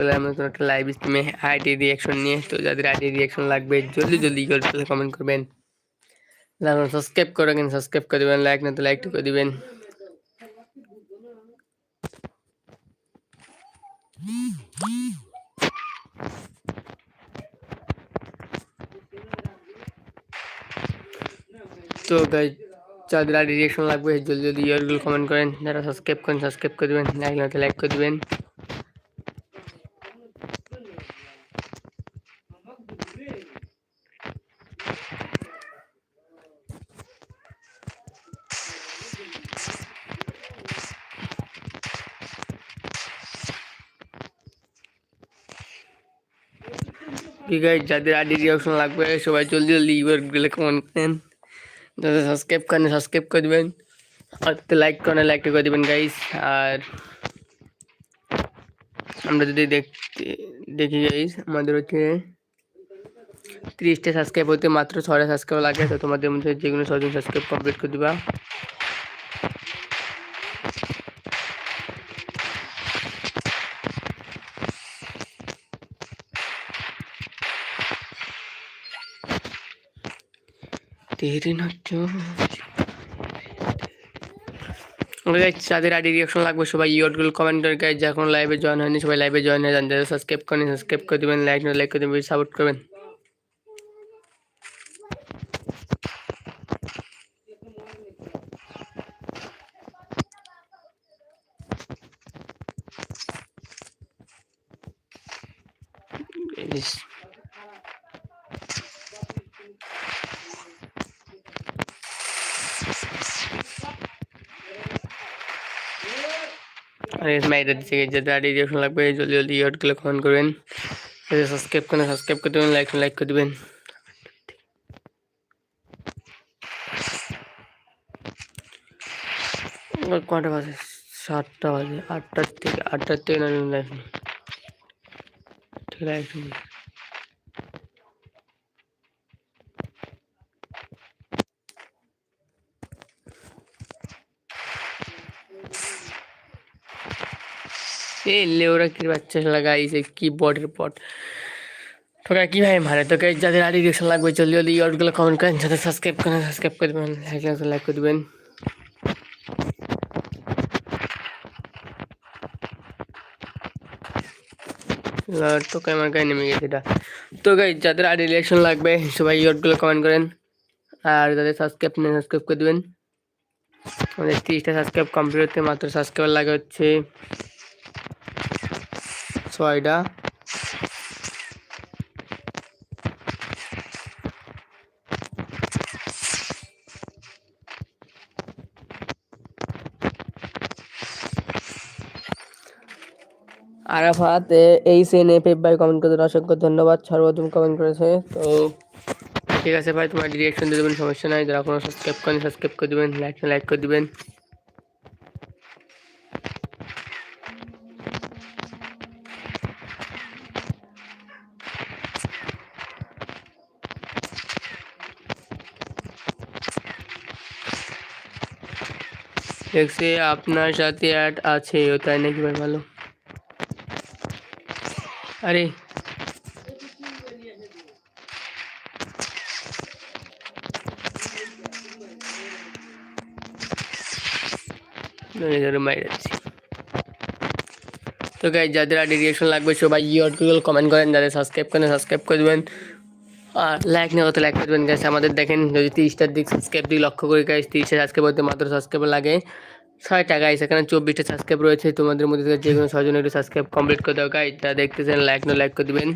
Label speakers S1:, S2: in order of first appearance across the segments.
S1: আমরা নতুন একটা লাইভ স্ট্রিমে আইডি রিয়াকশন নিয়ে তো যাদের আইডি রিয়াকশন লাগবে, জলদি জলদি করে কমেন্ট করবেন। সাবস্ক্রাইব করে রাখেন সাবস্ক্রাইব করে দেবেন লাইক না তো লাইক করে দিবেন। তো গাইজ যাদের আইডি রিয়াকশন লাগবে, জলদি জলদি ইয়ারগুলো কমেন্ট করেন। যারা সাবস্ক্রাইব করেন সাবস্ক্রাইব করে দেবেন লাইক না তো লাইক করে দিবেন। আছে যাদের আইডি রিয়াকশন লাগবে, সবাই জলদি জলদি ইউআরগুলো কমেন্ট করেন যাদের সাবস্ক্রাইব করেন সাবস্ক্রাইব করে দেবেন। আর লাইক করেন লাইক করে দেবেন গাইস আর আমরা যদি দেখতে, দেখি গাইস আমাদের হচ্ছে ত্রিশটা সাবস্ক্রাইব হতে মাত্র ছয়টা সাবস্ক্রাইব লাগে, তো তোমাদের মধ্যে যে কোনো ছয়জন সাবস্ক্রাইব কমপ্লিট করে দিবা। যাদের আইডি রিয়াকশন লাগবে সবাই ইউটগুলো কমেন্ট করে গাইজ যখন লাইভে জয়েন হয়নি, সবাই লাইভে জয়েন হয়ে যান যাদের সাবস্ক্রাইব করেন সাবস্ক্রাইব করে দেবেন লাইক লাইক করে দেবেন সাপোর্ট করবেন Yes. আর মাইরা দিচ্ছে যাদের আইডি রিয়াকশন লাগবে, জলদি জলদি ইয়টগুলো কমেন্ট করবেন। সাবস্ক্রাইব করেন সাবস্ক্রাইব করে দেবেন লাইক লাইক করে দেবেন। কটা বাজে? সাতটা বাজে। আটটার থেকে আটটার থেকে না লাইফ ঠিক আছে। এই লেওরা কি বাচ্চা লাগাইছে কি বটের পট। তোকে কীভাবে মারে? তোকে যাদের আইডি ডিরেকশন লাগবে, জলদি জলদি ইয়টগুলো কমেন্ট করেন, যাদের সাবস্ক্রাইব করেন সাবস্ক্রাইব করে দেবেন লাইক করে দেবেন আমার গায়ে নেমে গেছে এটা। তো গাই যাদের আইডি রিলেকশন লাগবে, সবাই ইয়টগুলো কমেন্ট করেন। আর যাদের সাবস্ক্রাইব নেই সাবস্ক্রাইব করে দেবেন। আমাদের তিরিশটা সাবস্ক্রাইব কমপ্লিট হতে মাত্র সাবস্ক্রাইবার লাগে হচ্ছে। ছয়টা আরাফাত এই সেন এফ ভাই কমেন্ট করতে অসংখ্য ধন্যবাদ। সর্বপ্রথম কমেন্ট করেছে। তো ঠিক আছে ভাই, তোমার ডিরেকশন দিয়ে দেবেন, সমস্যা নাই। যারা কোনো সাবস্ক্রাইব করেন সাবস্ক্রাইব করে দেবেন লাইক লাইক করে দেবেন। দেখছি আপনার সাথে অ্যাড আছে তাই নাকি ভাই ভালো? আরে। তো গাই যাদের আইডি রিয়েকশন লাগবে, সবাই ইউটিউব কমেন্ট করেন, যাদের সাবস্ক্রাইব করেন সাবস্ক্রাইব করে দেবেন। আর লাইক নেওয়া তো লাইক করে দেবেন গাছ আমাদের দেখেন যদি তিরিশটার দিক সাবস্ক্রাইব দিই লক্ষ্য করে গাছ তিরিশটা সাবস্ক্রাইব হতে মাত্র সাবস্ক্রাইব লাগে। ছয় টাকা এখানে চব্বিশটা সাবস্ক্রাইব রয়েছে, তোমাদের মধ্যে থেকে যে কোনো ছয়জন একটু সাবস্ক্রাইব কমপ্লিট করে দেওয়া গাইড তা দেখতেছেন লাইক না লাইক করে দেবেন।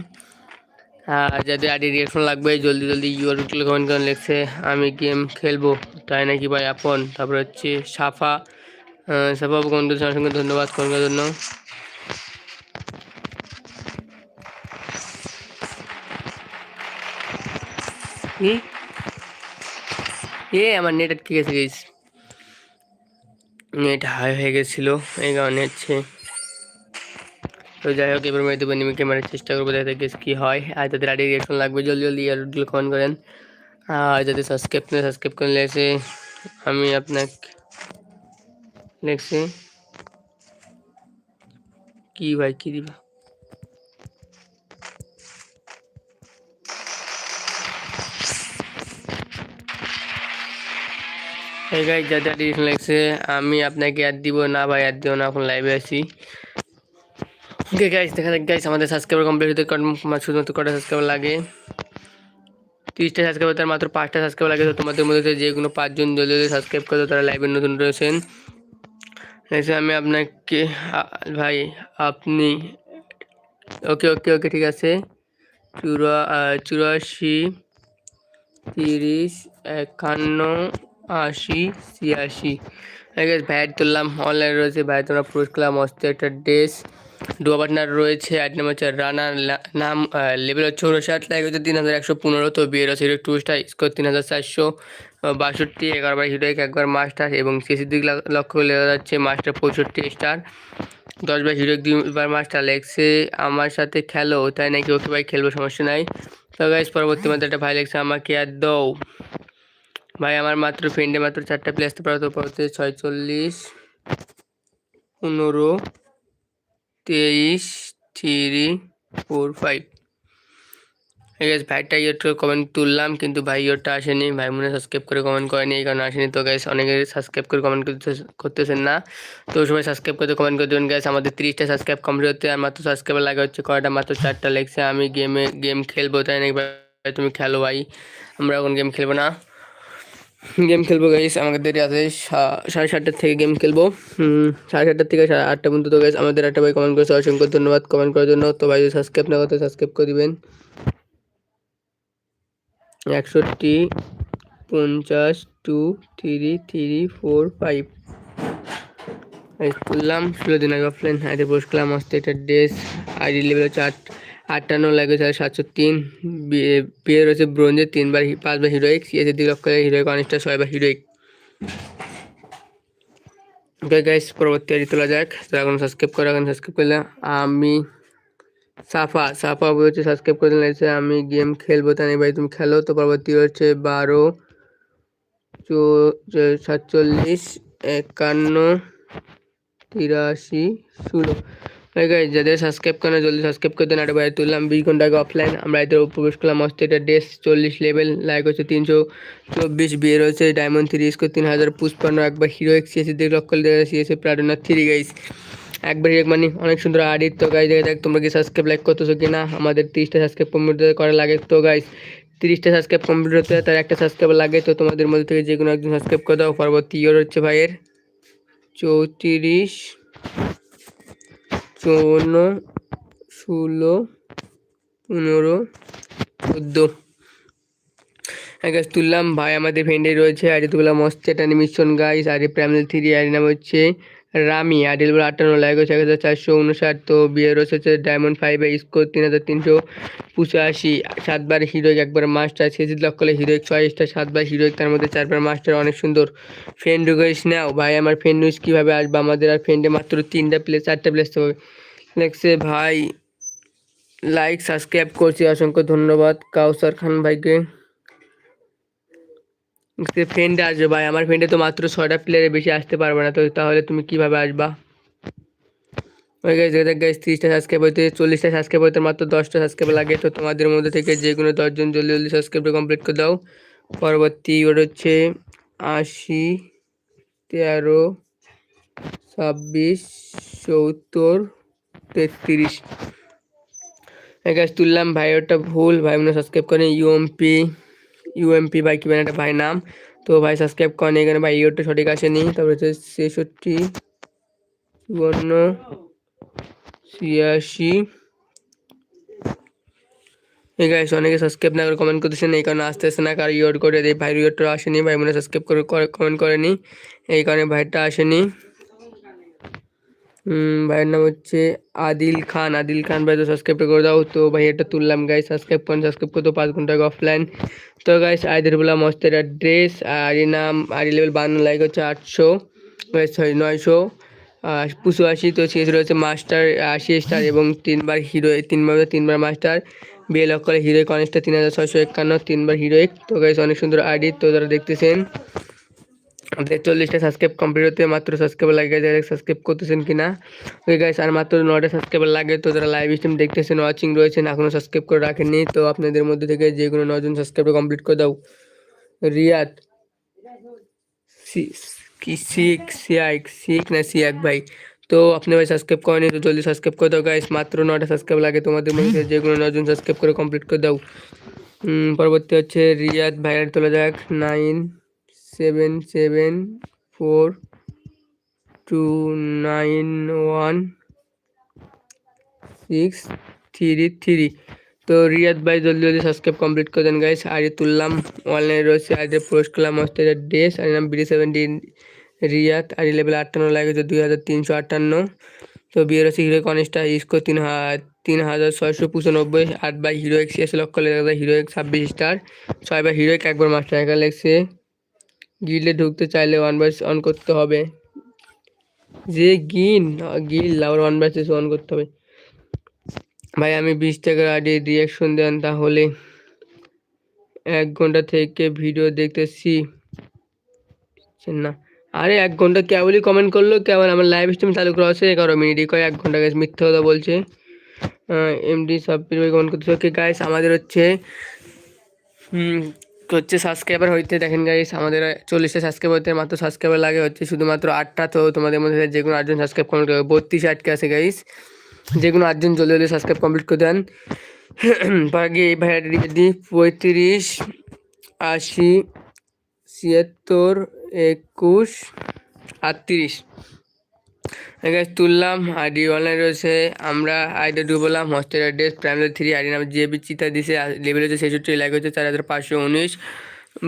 S1: আর যাদের আইডি রিয়াকশন লাগবে, জলদি জলদি ইউরগুলো কমেন্ট করে লিখছে, আমি গেম খেলব, তাই নাকি ভাই আপন? তারপরে হচ্ছে সাফা সাফা বন্ধু সঙ্গে ধন্যবাদ করার জন্য। এ, আমার নেট আটকে গেছে গেছি নেট হাই হয়ে গেছিল, এই কারণে হচ্ছে। তো যাই হোক, এবার মেয়ে দেবো নিমিকে মারার চেষ্টা করব, দেখা গেছে কী হয়। আর তাদের আইডি রিয়াকশন লাগবে, জলদি জলদি ইয়ারগুলো কমেন্ট করেন। আর যাতে সাবস্ক্রাইব করে সাবস্ক্রাইব করে লেগেছে আমি আপনাকে লিখছি কি ভাই, কী দিবা? এই গাইজ যাদের ডিসিশন লাগছে আমি আপনাকে অ্যাড দিব, না ভাই অ্যাড দিব না, এখন লাইভে আছি। ওকে গাইজ দেখা যাক গাইজ আমাদের সাবস্ক্রাইবার কমপ্লিট হতে শুধুমাত্র কটা সাবস্ক্রাইবার লাগে? তিরিশটা সাবস্ক্রাইবার তার মাত্র পাঁচটা সাবস্ক্রাইবার লাগে, তো তোমাদের মধ্যে যে কোনো পাঁচজন জলদি জলদি সাবস্ক্রাইব করে তারা লাইভে নতুন রয়েছেন। এসে আমি আপনাকে ভাই, আপনি ওকে ওকে ওকে ঠিক আছে। চুরা চুরাশি, তিরিশ, একান্ন আশি, ছিয়াশি। ভ্যাট তুললাম অনলাইন রয়েছে। ভাই, তোমরা পুরস্কার করলাম মস্ত একটা ড্রেস ডুয়া পার্টনার রয়েছে। আট নাম হচ্ছে রানার নাম লেভেল হচ্ছে উনষাট লাইক হচ্ছে তিন হাজার একশো পনেরো। তো বিয়ের হচ্ছে হিরো টুরিস্টার স্কোর তিন হাজার চারশো। বাষট্টি, এগারো এগারোবার হিরোইক একবার মাস্টার এবং শেষের দিক লা- লক্ষ্য করে লেখা যাচ্ছে মাস্টার পঁয়ষট্টি স্টার দশবার হিরোইক দুইবার মাস্টার লেগছে আমার সাথে খেলো, তাই নাকি ওকে ভাই খেলব, সমস্যা নাই? তো গাইজ পরবর্তী মধ্যে একটা ভাই লেগছে আমাকে আর দাও। ভাই, আমার মাত্র ফ্রেন্ডে মাত্র চারটা প্লে আসতে পারো, তো পরবর্তী ছয়চল্লিশ, পনেরো, তেইশ থ্রি ফোর ফাইভ ঠিক আছে ভাইটা ইয়ের কমেন্ট তুললাম, কিন্তু ভাই ইয়েরটা আসেনি। ভাই মনে সাবস্ক্রাইব করে কমেন্ট করেনি, এই কারণে আসেনি। তো গ্যাস অনেকে সাবস্ক্রাইব করে কমেন্ট করতে, করতেছেন না। তো সবাই সাবস্ক্রাইব করতে কমেন্ট করে দেবেন গ্যাস আমাদের তিরিশটা সাবস্ক্রাইব কমপ্লিট হতে, আর মাত্র সাবস্ক্রাইবার লাগা হচ্ছে, কয়টা? মাত্র চারটা লেগছে আমি গেমে গেম খেলব, তাই নাকি তুমি খেলো ভাই। আমরা এখন গেম খেলব না। গেম খেলব গাইস আমাদের দেরি আছে সাড়ে সাতটার থেকে গেম খেলব। সাড়ে সাতটার থেকে সাড়ে আটটা পর্যন্ত তো গাইস আমাদের একটা ভাই কমেন্ট করেছে, অসংখ্য ধন্যবাদ কমেন্ট করার জন্য। তো ভাই সাবস্ক্রাইব না করতে সাবস্ক্রাইব করে দিবেন। একষট্টি, পঞ্চাশ two three three four five তুললাম ষোলো দিন আগে অফলাইন আইডি পোস্ট করলাম মস্ত একটা ড্রেস আইডি লেভেল আট আটান্ন লাগে স্যার সাতশো তিন। বিয়ে রয়েছে ব্রোঞ্জের তিনবার পাঁচবার হিরোইক সিএসি দিকে লক্ষ হিরোইক অনেকটা ছয়বার হিরোইক। ওকে গাইস পরবর্তী তোলা যাক। তো এখন সাবস্ক্রাইব করে এখন সাবস্ক্রাইব করলে আমি সাফা সাফা বলছে সাবস্ক্রাইব করে দিলে আমি গেম খেলব তাই ভাই, তুমি খেলো। তো পরবর্তী হচ্ছে বারো সাতচল্লিশ, একান্ন, তিরাশি, ষোলো। গাইজ যাদের সাবস্ক্রাইব করে জলদি সাবস্ক্রাইব করে দেন। একটা বাইরে তুললাম বিশ ঘণ্টা আগে অফলাইন আমরা এদের প্রবেশ করলাম মস্ত এটা ড্রেস চল্লিশ লেভেল লাইক হচ্ছে তিনশো চব্বিশ, বিয়ে রয়েছে ডায়মন্ড থ্রি স্কোর তিন হাজার, পুষ্পান্ন, একবার হিরো এক্স সিএসি দেড় লক্ষ সিএসি প্রাডোনার থ্রি গাইস একবার এক মানে অনেক সুন্দর তো গাইজ দেখে দেখ তোমরা কি সাবস্ক্রাইব লাইক করতেছো কি না আমাদের তিরিশটা সাবস্ক্রাইব কমপ্লিট করা লাগে। তো গাইজ তিরিশটা সাবস্ক্রাইব কমপ্লিট হতে তার একটা সাবস্ক্রাইব লাগে। তো তোমাদের মধ্যে থেকে যে কোনো একজন সাবস্ক্রাইব করে দাও। পরবর্তী ইয়ের হচ্ছে ভাইয়ের চৌত্রিশ। চৌন্ন ষোলো, পনেরো, চোদ্দ। গাছ তুললাম ভাই, আমাদের ফ্রেন্ডে রয়েছে আর তুললাম মস্ত একটা মিশন গাইস আরে প্রাইমারি থ্রি আর নাম হচ্ছে। রামি আইডি লেভেল আটান্ন লাইক এক হাজার চারশো উনষাট। তো বিয়ে রয়েছে হচ্ছে ডায়মন্ড ফাইভে স্কোর তিন হাজার তিনশো পঁচাশি। সাতবার হিরোইক একবার মাস্টার শেষিত লক্ষ্য হিরোইক ছয় স্টার সাতবার হিরোইক তার মধ্যে চারবার মাস্টার অনেক সুন্দর। ফ্রেন্ড রিকোয়েস্ট নাও। ভাই, আমার ফ্রেন্ড নিউজ কীভাবে আসবে? আমাদের আর ফ্রেন্ডে মাত্র তিনটা প্লেস চারটা প্লেস তো লেখছে ভাই লাইক সাবস্ক্রাইব করছি। অসংখ্য ধন্যবাদ। কাউসার খান ভাইকে। ফ্রেন্ডে আসবে ভাই। আমার ফ্রেন্ডে তো মাত্র ছয়টা প্লেয়ারে বেশি আসতে পারবে না, তো তাহলে তুমি কীভাবে আসবা? ওই গাইজ দেখ গাইজ তিরিশটা সাবস্ক্রাইব হইতে চল্লিশটা সাবস্ক্রাইব হইতে মাত্র দশটা সাবস্ক্রাইব লাগে। তো তোমাদের মধ্যে থেকে যে কোনো দশজন জলদি জলদি সাবস্ক্রাইবটা কমপ্লিট করে দাও। পরবর্তী ওটা হচ্ছে আশি, তেরো, ছাব্বিশ সত্তর তেত্রিশ। গাছ তুললাম ভাই, ওটা ভুল। ভাই মনে সাবস্ক্রাইব করেন ইউএমপি ইউএমপি ভাই কি একটা ভাই নাম? তো ভাই সাবস্ক্রাইব করেন এখানে ভাই ইউটা সঠিক আসেনি তারপরে হচ্ছে ছেষট্টি, চুয়ান্ন, ছিয়াশি। এই গাইস অনেকে সাবস্ক্রাইব না করে কমেন্ট করতেছেন, এই কারণে আসতে আসে না। কারণ ইয়োর করে দেয়। ভাই ইয়োরটা আসেনি, ভাই মনে সাবস্ক্রাইব করে কমেন্ট করেনি। এই কারণে ভাইটা আসেনি। ভাইয়ের নাম হচ্ছে আদিল খান। আদিল খান ভাই, তো সাবস্ক্রাইব করে দাও। তো ভাই এটা তুললাম গাই সাবস্ক্রাইব করেন সাবস্ক্রাইব করতে পাঁচ ঘণ্টা আগে অফলাইন তো গাইস আইদের বললাম মস্ত একটা ড্রেস আর এই নাম, আর লেভেল বান্ন লাইক হচ্ছে আটশো সরি নয়শো। পুষো আশি তো শেষ রয়েছে মাস্টার আশি স্টার এবং তিনবার হিরো তিনবার তিনবার মাস্টার বিয়ে লক্ষ হিরোইক অনেকটা তিন হাজার ছয়শো একান্ন, তিনবার হিরোইক তো গাইস অনেক সুন্দর আইডি, তো যারা দেখতেছেন আমাদের চল্লিশটা সাবস্ক্রাইব কমপ্লিট হতে মাত্র সাবস্ক্রাইবার লাগে যারা সাবস্ক্রাইব করতেছেন কিনা ওই গাইস আর মাত্র নটা সাবস্ক্রাইবার লাগে তো যারা লাইভ স্ট্রিম দেখতেছেন ওয়াচিং রয়েছেন এখনও সাবস্ক্রাইব করে রাখেননি তো আপনাদের মধ্যে থেকে যে কোনো নজন সাবস্ক্রাইব কমপ্লিট করে দাও রিয়াদ কি সিক সিয়াক সিক না সিয়াক ভাই তো আপনি ভাই সাবস্ক্রাইব করেনি তো জলদি সাবস্ক্রাইব করে দাও গাইস মাত্র নটা সাবস্ক্রাইব লাগে তোমাদের মধ্যে যে কোনো নজন সাবস্ক্রাইব করে কমপ্লিট করে দাও পরবর্তী হচ্ছে রিয়াদ ভাইয়ের তোলা যাক nine seven seven four two nine one six three three তো রিয়াদ ভাই, জলদি জলদি সাবস্ক্রাইব কমপ্লিট করে দেন গাইস আগে তুললাম অনলাইনে রয়েছে আগে পোস্ট করলাম হচ্ছে ড্রেস আর নাম বিডি সেভেন্টিন রিয়াদ, আর লেভেল আটান্ন লাগেছে দুই হাজার তিনশো আটান্ন। তো হচ্ছে হিরো কনিষ্ঠা ইস্কো তিন তিন হাজার ছয়শো পঁচানব্বই, আট বাই হিরো এক্স এসে লক্ষ লেগে হিরো এক্স ছাব্বিশ স্টার ছয় বাই হিরো এক একবার মাস্টার একা লেগছে গিলে ঢুকতে চাইলে ওয়ান বাই অন করতে হবে। যে গিন গিল আবার ওয়ান বাই অন করতে হবে। ভাই, আমি বিশ টাকার আগে রিয়াকশন দেন তাহলে এক ঘণ্টা থেকে ভিডিও দেখতেছি। না? আরে এক ঘণ্টা কেবলই কমেন্ট করল কেমন আমার লাইভ স্ট্রিম চালু করা আছে এগারো মিনিটই কয়, এক ঘণ্টা গেছে মিথ্যা কথা বলছে। এমডি সাব্বির ভাই কমেন্ট করতেছে ওকে গাইস আমাদের হচ্ছে হচ্ছে সাবস্ক্রাইবার হইতে দেখেন গাইস আমাদের চল্লিশটা সাবস্ক্রাইবার হতে মাত্র সাবস্ক্রাইবার লাগে, হচ্ছে শুধুমাত্র আটটা, তো তোমাদের মধ্যে যে কোনো আটজন সাবস্ক্রাইব কমপ্লিট করবে। বত্রিশে আটকে আছে গাইস যে কোনো আটজন জলদি জলদি সাবস্ক্রাইব কমপ্লিট করে দেন। বাকি এই ভাইয়াটা দিই পঁয়ত্রিশ, আশি, ছিয়াত্তর, একুশ, আটত্রিশ। গাছ তুললাম, আইডি অনলাইন রয়েছে। আমরা ID ডুবলাম hostel address primary three ID নাম যে চিতা দিছে লেভেল হচ্ছে ছেষট্টি লাইক হচ্ছে চার হাজার পাঁচশো উনিশ।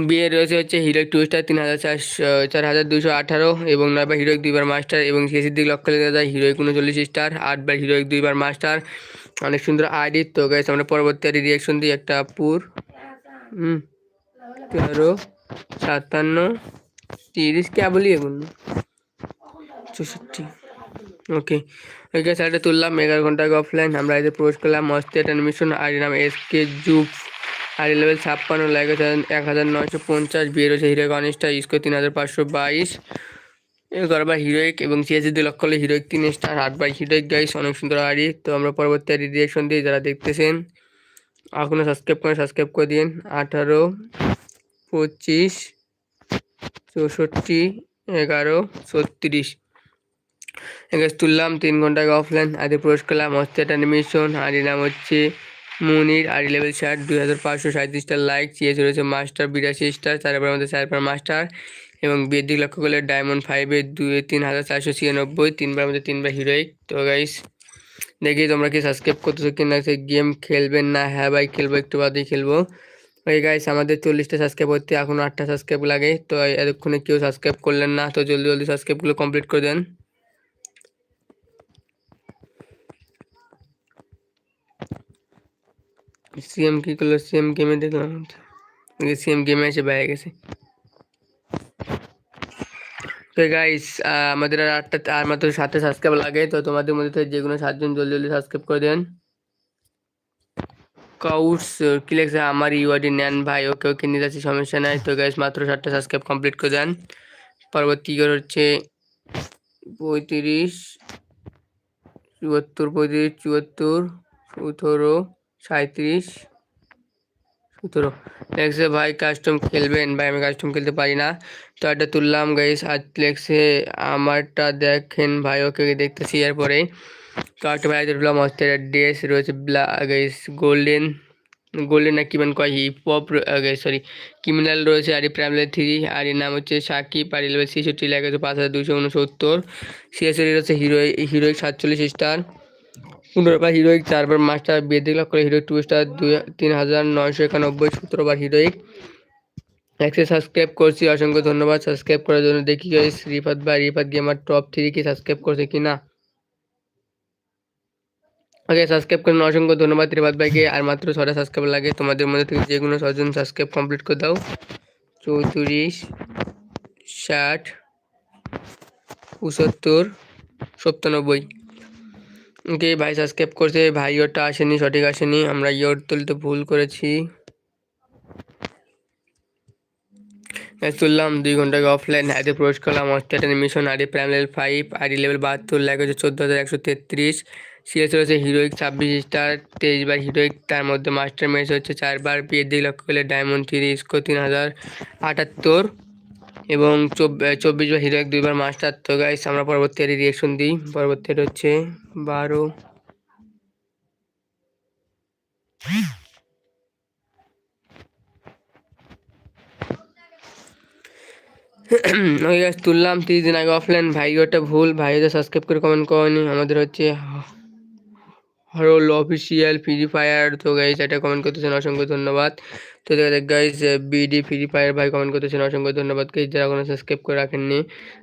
S1: বিয়ে রয়েছে হচ্ছে হিরো টু স্টার তিন হাজার চারশো, চার হাজার দুশো আঠারো, এবং নয়বার হিরোইক দুইবার মাস্টার এবং শেষের দিকে লক্ষ্য লেগে যায় হিরোইক উনচল্লিশ স্টার আটবার হিরোইক দুইবার মাস্টার অনেক সুন্দর আইডি। তো গাইছে আমরা পরবর্তী আইডি রিয়াকশন দিই, একটা পুর, হুম, তেরো, সাতান্ন, তিরিশ কেবলই এগুলো? চৌষট্টি ওকে ওকে সাইডে তুললাম, এগারো ঘণ্টা আগে অফলাইন আমরা এতে প্রবেশ করলাম মস্তেট অ্যানিমেশন আর নাম এস কে জুপ আর লেভেল ছাপ্পান্ন লাগে এক হাজার নয়শো পঞ্চাশ বিয়ে রয়েছে হিরো অনিষ্ঠা ইস্কো তিন হাজার পাঁচশো বাইশ। এগারো বার হিরোইক এবং সিএসি দুই লক্ষ হলে হিরোইক তিন স্টার আট বার হিরোইক গাইস অনেক সুন্দর আড়ি। তো আমরা পরবর্তী আড়ি রিয়াকশন দিই যারা দেখতেছেন এখনও সাবস্ক্রাইব করে সাবস্ক্রাইব করে দিন। আঠারো, পঁচিশ, চৌষট্টি, এগারো, ছত্রিশ। এগাছ তুললাম, তিন ঘণ্টা অফলাইন আদি প্রবেশ করলাম হস্টেট অ্যানিমেশন আদি নাম হচ্ছে মুনির, আদি লেভেল ষাট, দুই হাজার পাঁচশো সাঁত্রিশটা লাইক চিয়েছে রয়েছে মাস্টার বিরাশি স্টার চারবার মধ্যে চারবার মাস্টার এবং বিয়ের দিক লক্ষ্য করলে ডায়মন্ড ফাইভে দুই, তিন হাজার চারশো ছিয়ানব্বই, তিনবার মধ্যে তিনবার হিরোইক তো গাইস দেখি তোমরা কি সাবস্ক্রাইব করতেছো কি না গেম খেলবেন না হ্যাঁ ভাই, খেলব, একটু বাদেই খেলব। ওই গাইস আমাদের চল্লিশটা সাবস্ক্রাইব করতে এখন আটটা সাবস্ক্রাইব লাগে, তো এতক্ষণে কেউ সাবস্ক্রাইব করলেন না, তো জলদি জলদি সাবস্ক্রাইবগুলো কমপ্লিট করে দেন। সিএম কি করল? সিএম গেমে দেখলাম। সিএম গেমে এসে বাইরে গেছে। তো গাইস আমাদের আর আটটা, আর মাত্র সাতটা সাবস্ক্রাইব লাগে, তো তোমাদের মধ্যে থেকে যে কোনো সাতজন জলদি জলদি সাবস্ক্রাইব করে দেন। কাউটস কি লেখছে? আমার ইউআইডি নেন ভাই, ওকে ওকে নিয়ে যাচ্ছি, সমস্যা নাই। তো গাইস মাত্র সাতটা সাবস্ক্রাইব কমপ্লিট করে দেন। পরবর্তী হচ্ছে পঁয়ত্রিশ, চুয়াত্তর পঁয়ত্রিশ, চুয়াত্তর, সতেরো সাঁত্রিশ সতেরো। লেগছে ভাই কাস্টম খেলবেন। ভাই, আমি কাস্টম খেলতে পারি না। তো একটা তুললাম গাইস আজ লেগছে আমারটা দেখেন ভাই, ওকে দেখতেছি এরপরে। কার্টটা ভাই তুললাম অস্টের ড্রেস রয়েছে গাইস গোল্ডেন গোল্ডেন না কিমান কয়? হিপ হপ সরি ক্রিমিনাল রয়েছে আর প্রাইমারি থ্রি আর এর নাম হচ্ছে সাকিব, আর লেভেল ছেষট্টি লেগেছে পাঁচ হাজার দুশো উনসত্তর। সিএসএর রয়েছে হিরো হিরোইক সাতচল্লিশ স্টার পনেরোবার হিরোইক চারবার মাস্টার বেদিক লক্ষ হিরোইক টু স্টার দুই তিন হাজার নয়শো একানব্বই সতেরোবার হিরোইক একশো সাবস্ক্রাইব করছি। অসংখ্য ধন্যবাদ সাবস্ক্রাইব করার জন্য। দেখি রিফাত ভাই, রিফাত গেমার টপ থ্রি কি সাবস্ক্রাইব করছে কি না ওকে সাবস্ক্রাইব করেন। অসংখ্য ধন্যবাদ রিফাত ভাইকে। আর মাত্র ছটা সাবস্ক্রাইব লাগে। তোমাদের মধ্যে থেকে যে কোনো ছজন সাবস্ক্রাইব কমপ্লিট করে দাও। চৌত্রিশ, ষাট পঁচাত্তর সপ্তানব্বই। ওকে, ভাই সাবস্ক্রাইব করছে ভাই ওটা আসেনি, সঠিক আসেনি। আমরা ইয়োর তুলতে ভুল করেছি। তুললাম দুই ঘন্টাকে অফলাইন আইডি প্রবেশ করলাম অস্টেট mission ID prime level five ID level বাহাত্তর ল্যাক হচ্ছে চোদ্দ হাজার একশো তেত্রিশ। সিএস রয়েছে হিরোইক ছাব্বিশ স্টার তেইশ বার হিরোইক তার মধ্যে মাস্টার ম্যাচ হচ্ছে চারবার বিয়ের দিকে লক্ষ্য করলে ডায়মন্ড থ্রি স্কো তিন হাজার আটাত্তর। এবং চব্বিশ বা হিরো এক দুইবার মাস্টার। তো গাইস আমরা পরবর্তী রিয়েকশন দিই। পরবর্তী হচ্ছে বারো। তুললাম তিরিশ দিন আগে অফলাইন ভাই, ওটা ভুল। ভাই সাবস্ক্রাইব করে কমেন্ট করেনি। আমাদের হচ্ছে হরল অফিসিয়াল ফ্রি ফায়ার তো গাইজ এটা কমেন্ট করতেছেন অসংখ্য ধন্যবাদ। তো দেখ গাইজ বিডি ফ্রি ফায়ার ভাই কমেন্ট করতেছেন অসংখ্য ধন্যবাদ। গাইজ যারা কোনো সাবস্ক্রাইব করে রাখেননি,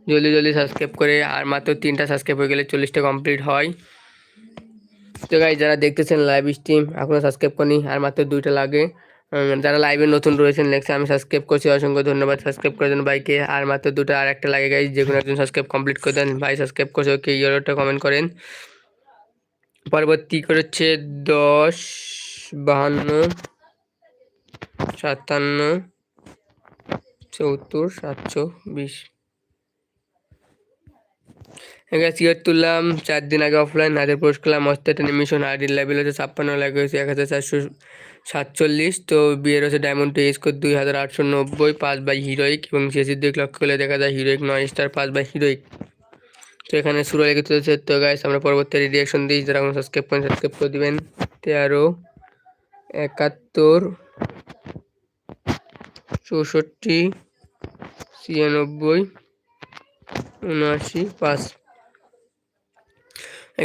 S1: জলদি জলদি সাবস্ক্রাইব করে, আর মাত্র তিনটা সাবস্ক্রাইব হয়ে গেলে চল্লিশটা কমপ্লিট হয়। তো গাইজ যারা দেখতেছেন লাইভ স্ট্রিম এখনও সাবস্ক্রাইব করি আর মাত্র দুইটা লাগে। যারা লাইভে নতুন রয়েছেন লেখছে আমি সাবস্ক্রাইব করছি, অসংখ্য ধন্যবাদ সাবস্ক্রাইব করে দেন ভাইকে। আর মাত্র দুটো আর একটা লাগে গাইজ যে কোনো একজন সাবস্ক্রাইব কমপ্লিট করে দেন। ভাই সাবস্ক্রাইব করছে ওকে ইয়েরোটা কমেন্ট করেন। পরবর্তী করেছে দশ, বাহান্ন, সাতান্ন, চৌত্তর, সাতশো, বিশ। সিয়ার তুললাম চার দিন আগে অফলাইন হাতের পোস্ট করলাম মস্ত একটা নিমিশন আইডির লেভেল হচ্ছে ছাপ্পান্ন লাগে হয়েছে এক হাজার চারশো সাতচল্লিশ। তো বিয়ের হচ্ছে ডায়মন্ড টু স্কোর দুই হাজার আটশো নব্বই পাঁচ বাই হিরোইক এবং শেষের দিক লক্ষ্য করলে দেখা যায় হিরোইক নয় স্টার পাঁচ বাই হিরোইক তো এখানে শুরু লেগে চলেছে তো গাইস আমরা পরবর্তী রিয়াকশন দিই। যারা কোনো সাবস্ক্রাইব করেন সাবস্ক্রাইব করে দেবেন। তেরো, একাত্তর, চৌষট্টি, ছিয়ানব্বই, উনআশি, পাঁচ।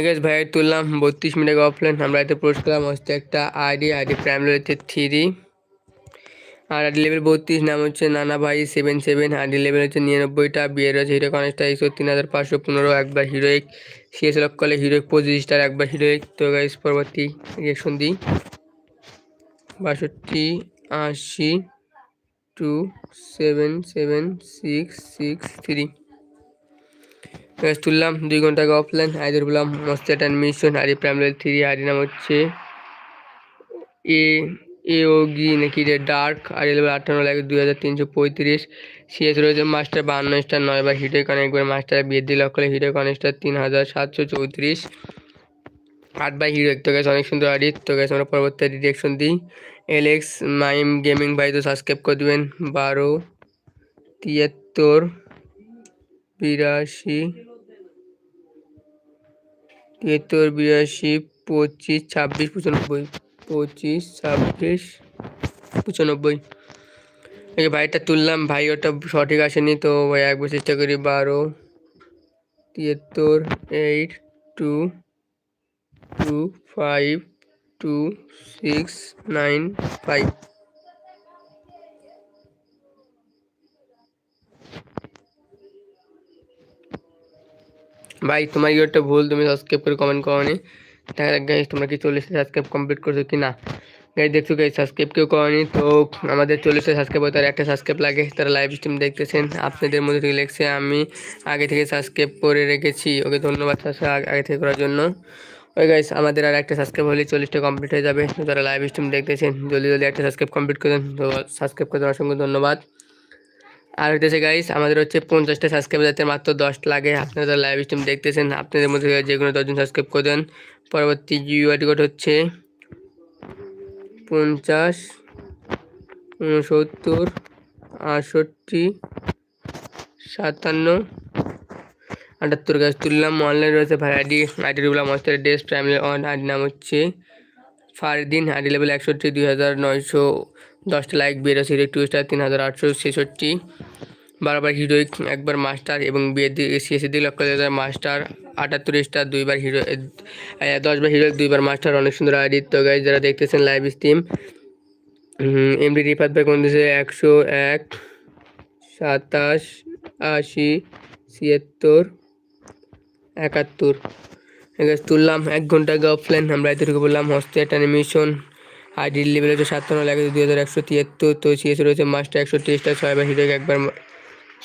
S1: গাইস ভাইয়ের তুললাম। বত্রিশ মিনিট অফলাইন আমরা এতে পোস্ট করলাম। হচ্ছে একটা আইডি আইডি প্রাইম রয়েছে থ্রি আর আডি লেভেল বত্রিশ, নাম হচ্ছে নানা ভাই সেভেন সেভেন আডি লেভেল হচ্ছে নিরানব্বইটা, বিয়ের আছে হিরো কনেস্টার একশো তিন হাজার পাঁচশো পনেরো, একবার হিরোইক সিএস লক করলে পঁচিশ স্টার একবার হিরোইক তো গাইস পরবর্তী রিয়েকশন দিই। বাষট্টি, আশি two seven seven six six three তুললাম, দুই ঘণ্টা আগে অফলাইন আইদের বললাম, মস্ত একটা মিশন আরি প্রাইম লেভেল থ্রি আইডি নাম হচ্ছে এ এওগি নাকি রে ডার্ক আর লেভেল আটান্ন লাগে দুই হাজার তিনশো পঁয়ত্রিশ। সিএস রয়েছে মাস্টার বান্ন স্টার নয় বা হিরো একবার মাস্টার বিয়ে দিল করে কনেক্টার তিন হাজার সাতশো চৌত্রিশ। আট বাই হিরো তো গেছে অনেক সুন্দর আডিট তো গেছে আমরা পরবর্তী ডিরেকশন দিই। এলেক্স মাইম গেমিং ভাই, তো সাবস্ক্রাইব করে দেবেন। বারো, তিয়াত্তর, বিরাশি তিয়াত্তর, বিরাশি, পঁচিশ, ছাব্বিশ, পঁচানব্বই। পঁচিশ, ছাব্বিশ, পঁচানব্বই। এই ভাইটা তুললাম, ভাই ওটা সঠিক আসেনি, তো ভাই একবার চেষ্টা করি বারো, তিয়াত্তর, eight, two two, five, two, six, nine, five. ভাই, তোমার ইয়েটা ভুল? তুমি সাবস্ক্রাইব করে কমেন্ট করো দেখা যাক গাইজ তোমরা কি চল্লিশটা সাবস্ক্রাইব কমপ্লিট করছ কি না গাইজ দেখছ গাইজ সাবস্ক্রাইব কেউ করেনি তো আমাদের চল্লিশটা সাবস্ক্রাইব তার একটা সাবস্ক্রাইব লাগে তারা লাইভ স্ট্রিম দেখতেছেন আপনাদের মধ্যে থেকে লেগছে আমি আগে থেকে সাবস্ক্রাইব করে রেখেছি ওকে ধন্যবাদ আগে থেকে করার জন্য ওই গাইজ আমাদের আর একটা সাবস্ক্রাইব হলে চল্লিশটা কমপ্লিট হয়ে যাবে তারা লাইভ স্ট্রিম দেখতেছেন জলদি জলদি একটা সাবস্ক্রাইব কমপ্লিট করেন তো সাবস্ক্রাইব করে অসংখ্য ধন্যবাদ আর হইতেছে গাইস আমাদের হচ্ছে পঞ্চাশটা সাবস্ক্রাইব যাতে মাত্র দশটা লাগে। আপনারা তো লাইভ স্ট্রিম দেখতেছেন, আপনাদের মধ্যে যে কোনো দশজন সাবস্ক্রাইব করে দেন। পরবর্তী ইউআইডি কোড হচ্ছে পঞ্চাশ, উনসত্তর, আটষট্টি, সাতান্ন, আটাত্তর। গাছ তুললাম অনলাইন রয়েছে আইডি আইডি বললাম master desk primary on ID নাম হচ্ছে ফারদিন আইডি লেভেল একষট্টি, দুই হাজার নয়শো দশটা লাইক বেরোছে টু স্টার তিন হাজার আটশো ছেষট্টি। বারবার হিরোইক একবার মাস্টার এবং বিয়ের দিকে সিএসির দিকে লক্ষ্য মাস্টার আটাত্তর স্টার দুইবার হিরো দশবার হিরোইক দুইবার মাস্টার অনেক সুন্দর তো গাইজ যারা দেখতেছেন লাইভ স্ট্রিম এমডি রিফাত ভাই কোন দিয়েছে একশো এক, সাতাশ, আশি, ছিয়াত্তর, একাত্তর। তুললাম এক ঘণ্টা আগে অফলাইন আমরা এতটুকু বললাম, হস্তে অ্যানিমেশন আইডি লেভেল হচ্ছে সাতান্ন লাগে দুই হাজার একশো তিয়াত্তর। তো সিএস রয়েছে মাস্টার একশো তেইশটা ছয়বার হিরোইক একবার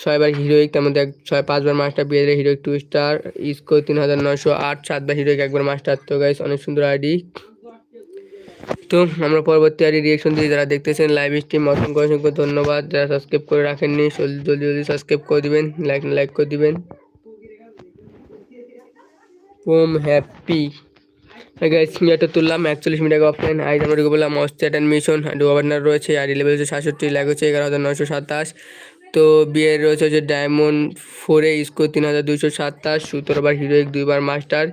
S1: ছয়বার হিরোইক তার মধ্যে ছয় পাঁচবার মাস্টার বিয়ে হিরোইক টু স্টার ইস্কো তিন হাজার নয়শো আট, সাতবার হিরোইক একবার মাস্টার তো গাইস অনেক সুন্দর আইডি। তো আমরা পরবর্তী আইডি রিয়েকশন দিয়ে যারা দেখতেছেন লাইভ স্ট্রিম অসংখ্য অসংখ্য ধন্যবাদ। যারা সাবস্ক্রাইব করে রাখেননি জলদি জলদি সাবস্ক্রাইব করে দিবেন লাইক লাইক করে দিবেন। ওম হ্যাপি। গাইস একটা তুললাম একচল্লিশ মিটার অফলাইন আজ আমরা বললাম অস্ট্রেট অ্যান্ড মিশন গভর্নর রয়েছে, আর লেভেল হচ্ছে সাতষট্টি ল্যাগ হচ্ছে এগারো হাজার নয়শো সাতাশ। তো বিয়ের রয়েছে হচ্ছে ডায়মন্ড ফোরে স্কোর তিন হাজার দুইশো সাতাশ, সতেরো বার হিরোইক দুইবার মাস্টার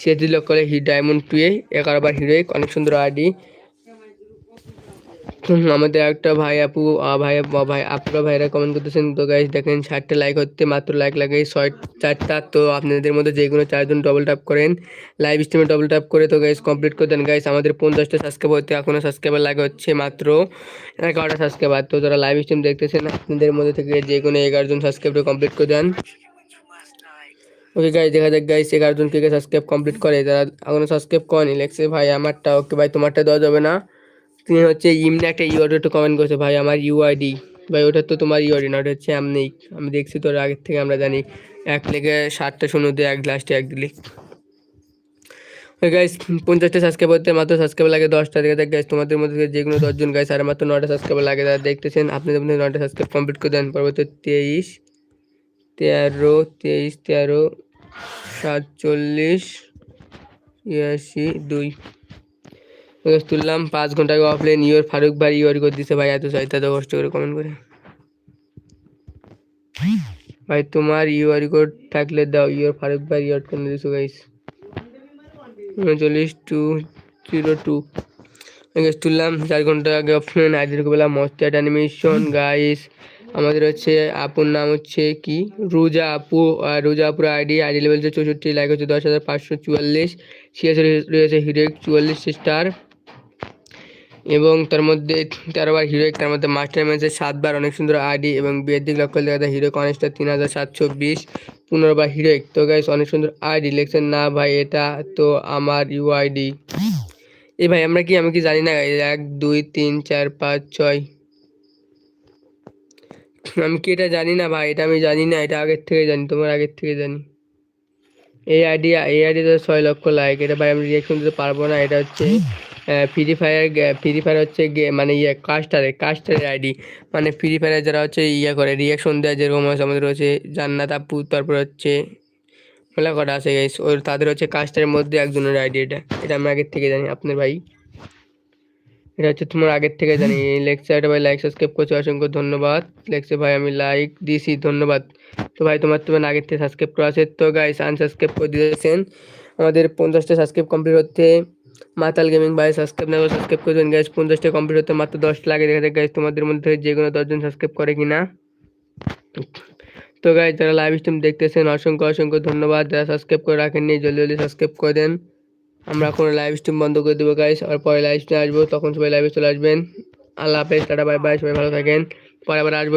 S1: সেটি লক্ষ্য করে হি ডায়মন্ড টুয়ে এগারো বার হিরোইক অনেক সুন্দর আইডি আমাদের একটা ভাই আপু ভাই ভাই আপুরা ভাইরা কমেন্ট করতেছেন, তো গাইজ দেখেন, ষাটটা লাইক হচ্ছে, মাত্র লাইক লাগে, ছয়, চারটা, তো আপনাদের মধ্যে যে কোনো চারজন ডবল ট্যাপ করেন। লাইভ স্ট্রিমে ডবল ট্যাপ করে তো গাইজ কমপ্লিট করে দেন। গাইজ আমাদের পঞ্চাশটা সাবস্ক্রাইব হতে এখনও সাবস্ক্রাইবার লাগে হচ্ছে মাত্র এগারোটা সাবস্ক্রাইবার তো যারা লাইভ স্ট্রিম দেখতেছেন, আপনাদের মধ্যে থেকে যে কোনো এগারো জন সাবস্ক্রাইবার কমপ্লিট করে দেন। ওকে গাইজ দেখা যাক গাইজ এগারোজন কে সাবস্ক্রাইব কমপ্লিট করে। যারা এখনও সাবস্ক্রাইব করেনি লেখছে ভাই, আমারটা ওকে ভাই, তোমারটা দেওয়া যাবে না। তুমি হচ্ছে ইমনে একটা ইউআইডি একটু কমেন্ট করছে, ভাই, আমার ইউআইডি ভাই, ওটা তো তোমার ইউআইডি না, ওটা হচ্ছে এমনি। আমি দেখছি তোর আগের থেকে আমরা জানি, এক লেগে ষাটটা শূন্য দিয়ে এক লাস্টে এক দিলি। গাইস পঞ্চাশটা সাবস্ক্রাইব করতে মাত্র সাবস্ক্রাইব লাগে দশটা থেকে। দেখ গাইস তোমাদের মধ্যে যে কোনো দশজন গাইস আর মাত্র নয়টা সাবস্ক্রাইব লাগে তারা দেখতেছেন আপনাদের মধ্যে নয়টা সাবস্ক্রাইব কমপ্লিট করে দেন, পরবর্তী তেইশ, তেরো তেইশ, তেরো, সাতচল্লিশ ইয়াশি দুই। গাইস তুললাম, পাঁচ ঘণ্টা অফলাইন ইউর ফারুক ভাই ইউর করে দিছে ভাই, এত চাইতে এত কষ্ট করে কমেন্ট করে। ভাই, তোমার ইউআর কোড থাকলে দাও ইউর ফারুক ভাই ইউর করে দিছো গাইস উনচল্লিশ টু জিরো টু। গাইস তুললাম, চার ঘণ্টা আগে অফলাইন আজকের বেলা মস্ত অ্যানিমেশন গাইস আমাদের হচ্ছে আপুর নাম হচ্ছে কি? রোজা আপু, আর রোজা আপুর আইডি আইডি লেভেল হচ্ছে চৌষট্টি লাইক হচ্ছে দশ হাজার পাঁচশো চুয়াল্লিশ। ছিয়াশি রয়েছে হিরেক চুয়াল্লিশ স্টার এবং তার মধ্যে তেরোবার হিরোইক তার মধ্যে মাস্টার ম্যাচে সাতবার অনেক সুন্দর আইডি এবং বিয়ের দিক লক্ষ্য দেখা যায় হিরো কনেস্টার তিন হাজার সাতশো বিশ, পুনর্বার হিরোইক তো গাইস অনেক সুন্দর আইডি লিখছেন, না ভাই, এটা তো আমার ইউআইডি এ ভাই, আমরা কি, আমি কি জানি না এক, দুই, তিন, চার, পাঁচ, ছয়। আমি কি এটা জানি না ভাই, এটা আমি জানি না, এটা আগের থেকে জানি, তোমার আগের থেকে জানি। এই আইডি এই আইডি তো ছয় লক্ষ লাইক এটা ভাই আমি রিয়াকশন দিতে পারব না, এটা হচ্ছে ফ্রি ফায়ার ফ্রি ফায়ার হচ্ছে গে- মানে ইয়ে কাস্টারের কাস্টারের আইডি মানে ফ্রি ফায়ারে যারা হচ্ছে ইয়ে করে রিয়াকশন দেয় যেরকম হচ্ছে আমাদের হচ্ছে জান্নাত আপু তারপর হচ্ছে মেলা কটা আছে গাইস ওর তাদের হচ্ছে কাস্টারের মধ্যে একজনের আইডি এটা। এটা আমি আগের থেকে জানি আপনার ভাই। এটা হচ্ছে তোমার আগের থেকে জানি। লেকচারটা ভাই লাইক সাবস্ক্রাইব করছ অসংখ্য ধন্যবাদ। লেকচার ভাই আমি লাইক দিছি ধন্যবাদ। তো ভাই তোমার তোমার আগের থেকে সাবস্ক্রাইব করা আছে তো গাইস আনসাবস্ক্রাইব করে দিয়েছেন। আমাদের পঞ্চাশটা সাবস্ক্রাইব কমপ্লিট হতে মাতাল গেমিং ভাই সাবস্ক্রাইব না সাবস্ক্রাইব করে গাইস পঞ্চাশটা কমপ্লিট হতে মাত্র দশটা লাগে দেখা যাক গাইস তোমাদের মধ্যে যে কোনো দশজন সাবস্ক্রাইব করে কিনা। তো গাইস যারা লাইভ স্ট্রিম দেখতেছেন, অসংখ্য অসংখ্য ধন্যবাদ। যারা সাবস্ক্রাইব করে রাখেননি, জলদি জলদি সাবস্ক্রাইব করে দেন। আমরা এখন লাইভ স্ট্রিম বন্ধ করে দেবো গাইস আর পরে লাইভ স্ট্রিমে আসব, তখন সবাই লাইভে চলে আসবেন। আল্লাহ হাফেজ, টাটা বাই বাই সবাই ভালো থাকেন। পরে আবার আসব